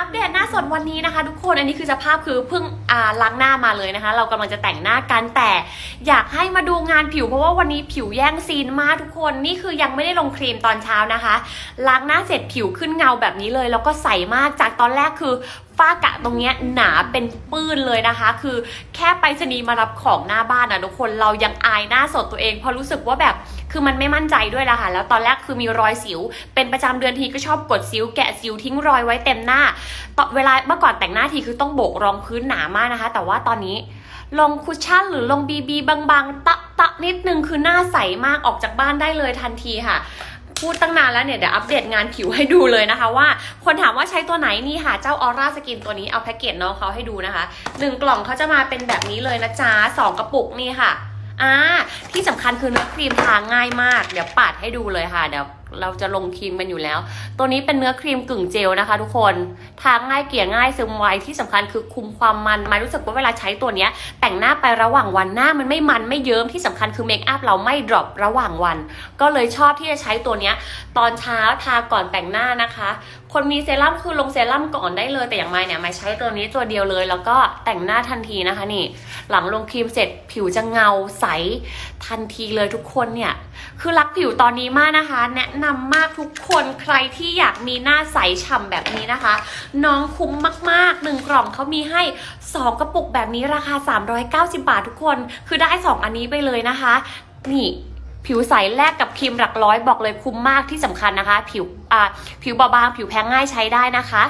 อัปเดตหน้าสดวันนี้นะคะ ทุกคนอันนี้คือสภาพคือเพิ่งอ่าล้างหน้ามาเลยนะคะ เรากำลังจะแต่งหน้ากันแต่อยากให้มาดูงานผิวเพราะว่าวันนี้ผิวแย่งซีนมากทุกคนนี่คือยังไม่ได้ลงครีมตอนเช้านะคะ ล้างหน้าเสร็จผิวขึ้นเงาแบบนี้เลย แล้วก็ใสมากจากตอนแรกคือฝ้ากะตรงเนี้ยหนาเป็นปื้นเลยนะคะ คือแค่ไปรษณีมารับของหน้าบ้านอะทุกคนเรายังอายหน้าสดตัวเองเพราะรู้สึกว่าแบบ คือมันไม่มั่นใจด้วยละค่ะ แล้วตอนแรกคือมีรอยสิว เป็นประจำเดือนทีก็ชอบกดสิว แกะสิวทิ้งรอยไว้เต็มหน้าตอนเวลาเมื่อก่อนแต่งหน้าทีคือต้องโบกรองพื้นหนามากนะคะ แต่ว่าตอนนี้ลงคุชชั่นหรือลงบีบีบางๆ ตะตะนิดนึงคือหน้าใสมากออกจากบ้านได้เลยทันทีค่ะพูดตั้งนานแล้วเนี่ยเดี๋ยวอัปเดตงานผิวให้ดูเลยนะคะว่า คนถามว่าใช้ตัวไหนนี่ค่ะ เจ้าออร่าสกินตัวนี้เอาแพ็กเกจน้องเขาให้ดูนะคะหนึ่งกล่องเขาจะมาเป็นแบบนี้เลยนะจ๊ะสองกระปุกนี่ค่ะ อ่าที่สำคัญคือเนื้อครีมทาง่ายมาก เดี๋ยวปาดให้ดูเลยค่ะเดี๋ยว เราจะลงครีมกันอยู่แล้ว ตัวนี้เป็นเนื้อครีมกึ่งเจลนะคะ ทุกคน ทาง่ายเกลี่ยง่ายซึมไวที่สำคัญคือคุมความมันมารู้สึกว่าเวลาใช้ตัวเนี้ยแต่งหน้าไประหว่างวันหน้ามันไม่มันไม่เยิ้มที่สำคัญคือเมคอัพเราไม่ดรอประหว่างวัน ก็เลยชอบที่จะใช้ตัวเนี้ยตอนเช้าทาก่อนแต่งหน้านะคะ คนมีเซรั่มคือลงเซรั่มก่อนได้เลยแต่อย่างไม่เนี่ยไม่ใช้ตัวนี้ตัวเดียวเลย แล้วก็แต่งหน้าทันทีนะคะนี่ หลังลงครีมเสร็จผิวจะเงาใสทันทีเลยทุกคนเนี่ย คือรักผิวตอนนี้มากนะคะ แนะนำมากทุกคนใครที่อยากมีหน้าใสฉ่ำแบบนี้นะคะ น้องคุ้มมากๆหนึ่งกล่องเขามีให้ 2 กระปุกแบบนี้ราคา 390 บาททุกคน คือได้ 2 อันนี้ไปเลยนะคะ นี่ผิวใสแลกกับครีมหลักร้อยบอกเลยคุ้มมากที่สำคัญนะคะ ผิวอ่าผิวเบาบางผิวแพ้ง่ายใช้ได้นะคะ